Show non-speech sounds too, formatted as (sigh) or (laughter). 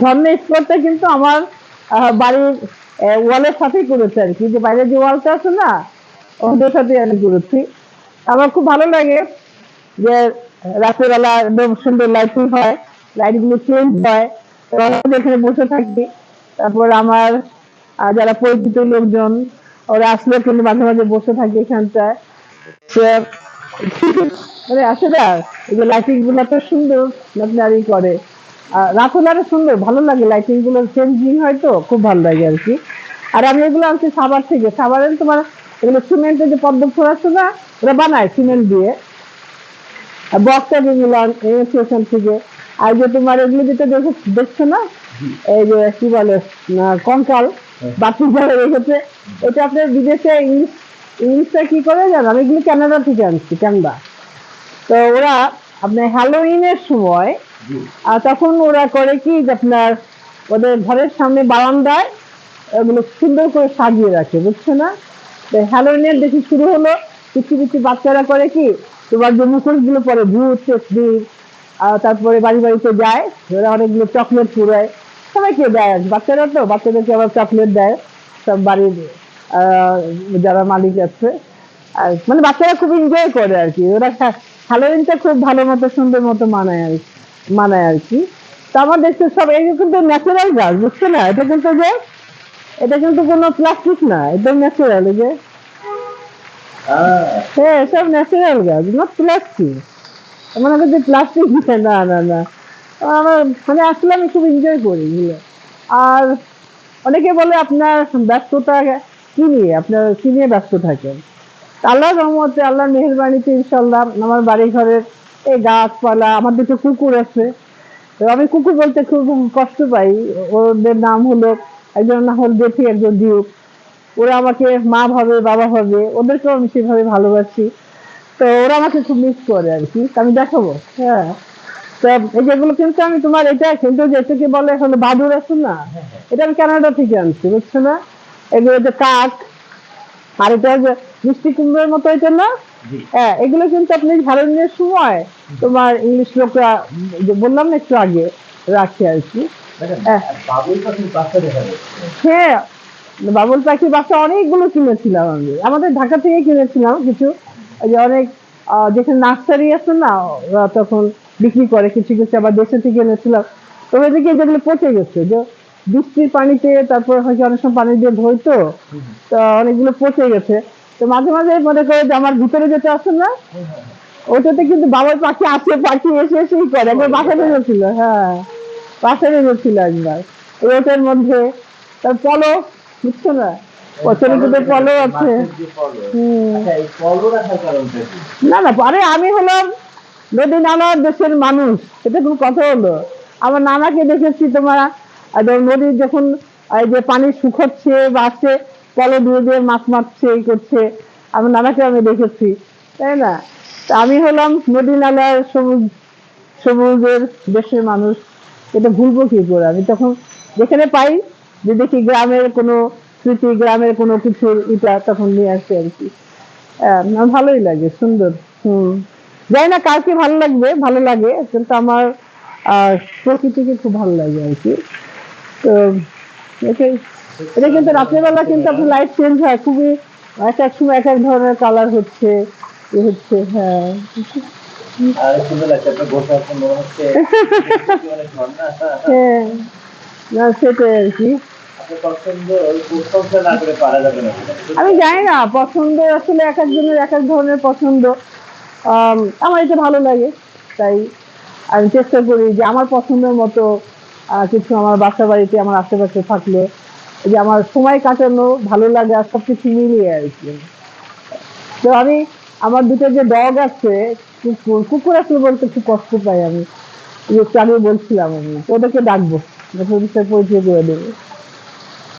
ঝর্ণা স্পটটা কিন্তু আমার বাড়ির ওয়ালের সাথেই করেছে আর কি। যে বাইরে যে ওয়ালটা আছে না, ওদের সাথে আমি করেছি। আমার খুব ভালো লাগে যে একদম সুন্দর লাইটিং হয় লাইটগুলো চেঞ্জ হয় এখানে বসে থাকি। তারপর আমার যারা পরিচিত লোকজন, ওরা আসলে কিন্তু মাঝে মাঝে বসে থাকে এখানটায়। মানে আছে না, এই যে লাইটিংগুলো এত সুন্দর, আপনার ই করে। রাতুল আরও সুন্দর ভালো লাগে লাইটিংগুলো চেঞ্জিং হয় তো খুব ভালো লাগে আর কি। আর আমি এগুলো আনছি সাবার থেকে। সাবারের তোমার এগুলো সিমেন্টের যে পদ্ম ফুল আছে না ওরা বানায় সিমেন্ট দিয়ে। বক্সটা যেগুলো ওখান থেকে। আর যে তোমার এগুলো যেটা দেখো দেখছ না? এই যে কি বলে কঙ্কাল বাতি যারা রেখেছে এটা আপনার বিদেশে ইংলিশ ইংলিশটা কি করে জানো আমি এগুলো কানাডা থেকে আনছি কানাডা তো ওরা আপনার হ্যালোইনের সময় আর তখন ওরা করে কি আপনার ওদের ঘরের সামনে বারান্দায় ওগুলো সুন্দর করে সাজিয়ে রাখে, বুঝছ না? তো হ্যালোইনের দেখি শুরু হলো কিছু কিছু বাচ্চারা করে কি, তোমার যে মুখোশগুলো পরে, ভূত আর তারপরে বাড়ি বাড়িতে যায়, ওরা অনেকগুলো চকলেট পুরায়, সবাইকে দেয়। বাচ্চারা তো, বাচ্চাদেরকে আবার চকলেট দেয়, সব বাড়ির যারা মালিক আছে। মানে বাচ্চারা খুব এনজয় করে আর কি। ওরা হ্যালোইনটা খুব ভালো মতো, সুন্দর মতো মানায় আর কি। মানায় আর কি। তো আমার দেশে সব এই কিন্তু ন্যাচারাল গাছ বুঝছ না? এটা কিন্তু যে এটা কিন্তু কোনো প্লাস্টিক না একদম ন্যাচারাল যে। হ্যাঁ। সব ন্যাচারাল গাছ নট প্লাস্টিক মনে করছে প্লাস্টিক না না না আমার মানে আসলে আমি খুব এনজয় করি এগুলো। আর অনেকে বলে আপনার ব্যস্ততা কি নিয়ে? আপনার কি নিয়ে ব্যস্ত থাকেন? আল্লাহ রহমতে আল্লাহ মেহরবানিতে ইনশাল্লাহ আমার বাড়ি ঘরের এই গাছপালা আমার দুটো কুকুর আছে। আমি কুকুর বলতে খুব কষ্ট পাই। ওদের নাম হলো একজন নাম হল জেঠি একজন ডিউক ওরা আমাকে মা ভাবে, বাবা ভাবে, ওদেরকেও আমি সেভাবে ভালোবাসি। তো ওরা আমাকে খুব মিস করে আর কি। আমি দেখাবো। হ্যাঁ। তো এই যেগুলো কিন্তু আমি তোমার এটা কিন্তু যেটাকে বলে হলো বাদুর আছে না? এটা আমি কানাডা থেকে আনছি, বুঝছ না? এগুলো যে কাক, আর এটা যে মিষ্টি কুমড়োর মতো এটা না? হ্যাঁ এগুলো কিন্তু আপনি ঝাড়নের সময় তোমার ইংলিশ লোকরা বললাম না একটু আগে রাখে আর কি। হ্যাঁ। পাখির বাচ্চা দেখা হ্যাঁ বাবুল পাখি বাচ্চা অনেকগুলো কিনেছিলাম আমি। আমাদের ঢাকা থেকে কিনেছিলাম কিছু। যে অনেক যেখানে নার্সারি আছে না ওরা তখন বিক্রি করে কিছু কিছু আবার দেশে থেকে এনেছিলাম। তো ওইদিকে যেগুলো পচে গেছে। যে বৃষ্টির পানিতে তারপর হয়তো অনেক সময় পানি দিয়ে ধরতো তো অনেকগুলো পচে গেছে। তো মাঝে মাঝে মনে করে যে আমার ভিতরে যেতে আছে না, ওটাতে কিন্তু বাবার পাখি আসে পাখি এসে এসেই করে। একবার বাসায় বেরোছিল হ্যাঁ বাসায় বেরোছিল একবার। ওটার মধ্যে। তার পলো বুঝছ না? পছন্দ কিন্তু পলো আছে? না না আরে আমি হলাম নদী নানার দেশের মানুষ। এটা কোনো কথা হলো। আমার নানাকে দেখেছি তোমার একদম নদী যখন, এই যে পানি শুকাচ্ছে বাসছে কলে দিয়ে দিয়ে মাছ মারছে এই করছে। আমি নানাকে আমি দেখেছি তাই না? আমি হলাম নদী নালার সবুজ সবুজের দেশের মানুষ। এটা ভুলবো কি করে? আমি তখন যেখানে পাই যে দেখি গ্রামের কোনো স্মৃতি গ্রামের কোনো কিছুর এটা তখন নিয়ে আসে আর কি। হ্যাঁ, ভালোই লাগে সুন্দর। হুম। জানি না কার কি ভালো লাগবে? ভালো লাগে কিন্তু আমার প্রকৃতিকে খুব ভালো লাগে আর কি। তো এটাই। এটা কিন্তু রাত্রেবেলা কিন্তু আপনার লাইট চেঞ্জ হয় খুবই এক এক সময় এক এক ধরনের কালার হচ্ছে এ হচ্ছে (laughs) হ্যাঁ। হ্যাঁ। না সেটাই আর কি। আমি জানি না পছন্দ আসলে এক একজনের এক এক ধরনের পছন্দ। আম, আমার এটা ভালো লাগে তাই আমি চেষ্টা করি যে আমার পছন্দের মতো কিছু আমার বাসা বাড়িতে আমার আশেপাশে থাকলে যে আমার সময় কাটানো, ভালো লাগা সব কিছু মিলিয়ে আর কি। তো আমি, আমার দুটো যে ডগ আছে, কুকুর কুকুর আসলে বলতে খুব কষ্ট পাই আমি। একটু আগে বলছিলাম আমি, ওদেরকে ডাকবো। ওদের পরিচয় করে দেবো।